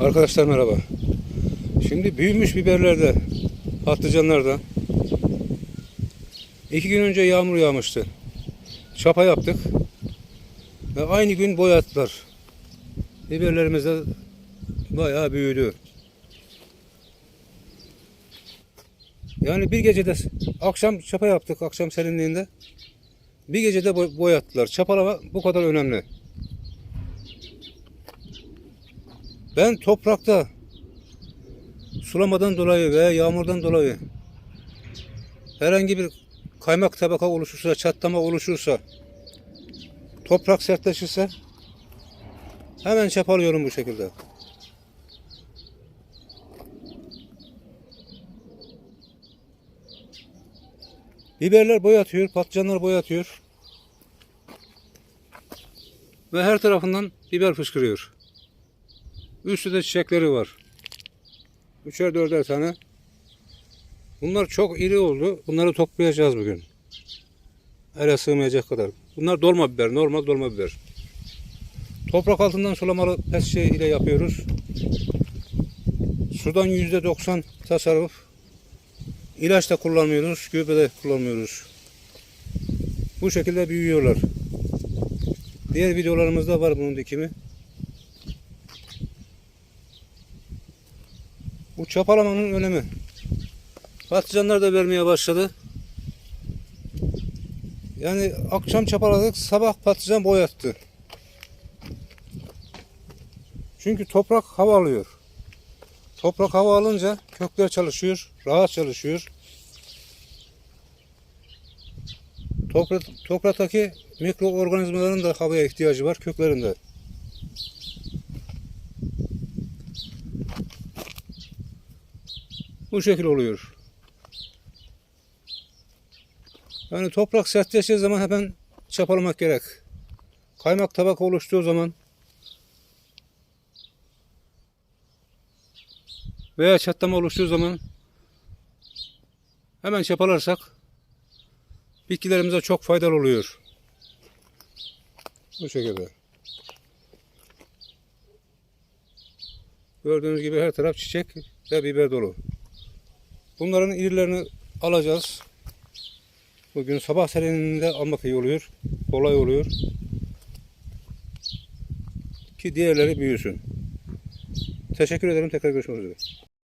Arkadaşlar merhaba. Şimdi büyümüş biberlerde, patlıcanlarda iki gün önce yağmur yağmıştı. Çapa yaptık. Ve aynı gün boy attılar. Biberlerimiz de bayağı büyüdü. Yani bir gecede akşam çapa yaptık akşam serinliğinde. Bir gecede boy, boy attılar. Çapalama bu kadar önemli. Ben toprakta sulamadan dolayı veya yağmurdan dolayı herhangi bir kaymak tabaka oluşursa, çatlama oluşursa, toprak sertleşirse hemen çapalıyorum bu şekilde. Biberler boy atıyor, patlıcanlar boy atıyor. Ve her tarafından biber fışkırıyor. Üstünde çiçekleri var. Üçer dörder tane. Bunlar çok iri oldu. Bunları toplayacağız bugün. Ele sığmayacak kadar. Bunlar dolma biber. Normal dolma biber. Toprak altından sulamalı pet şey ile yapıyoruz. Sudan yüzde doksan tasarruf. İlaç da kullanmıyoruz. Gübre de kullanmıyoruz. Bu şekilde büyüyorlar. Diğer videolarımızda var bunun dikimi. Bu çapalamanın önemi. Patlıcanlar da vermeye başladı. Yani akşam çapaladık, sabah patlıcan boyattı. Çünkü toprak hava alıyor. Toprak hava alınca kökler çalışıyor, rahat çalışıyor. Toprak, topraktaki mikroorganizmaların da havaya ihtiyacı var köklerinde. Bu şekil oluyor. Yani toprak sertleştiği zaman hemen çapalamak gerek. Kaymak tabak oluştuğu zaman veya çatlama oluştuğu zaman hemen çapalarsak bitkilerimize çok faydalı oluyor. Bu şekilde. Gördüğünüz gibi her taraf çiçek ve biber dolu. Bunların irilerini alacağız. Bugün sabah serinliğinde almak iyi oluyor. Kolay oluyor. Ki diğerleri büyüsün. Teşekkür ederim. Tekrar görüşmek üzere.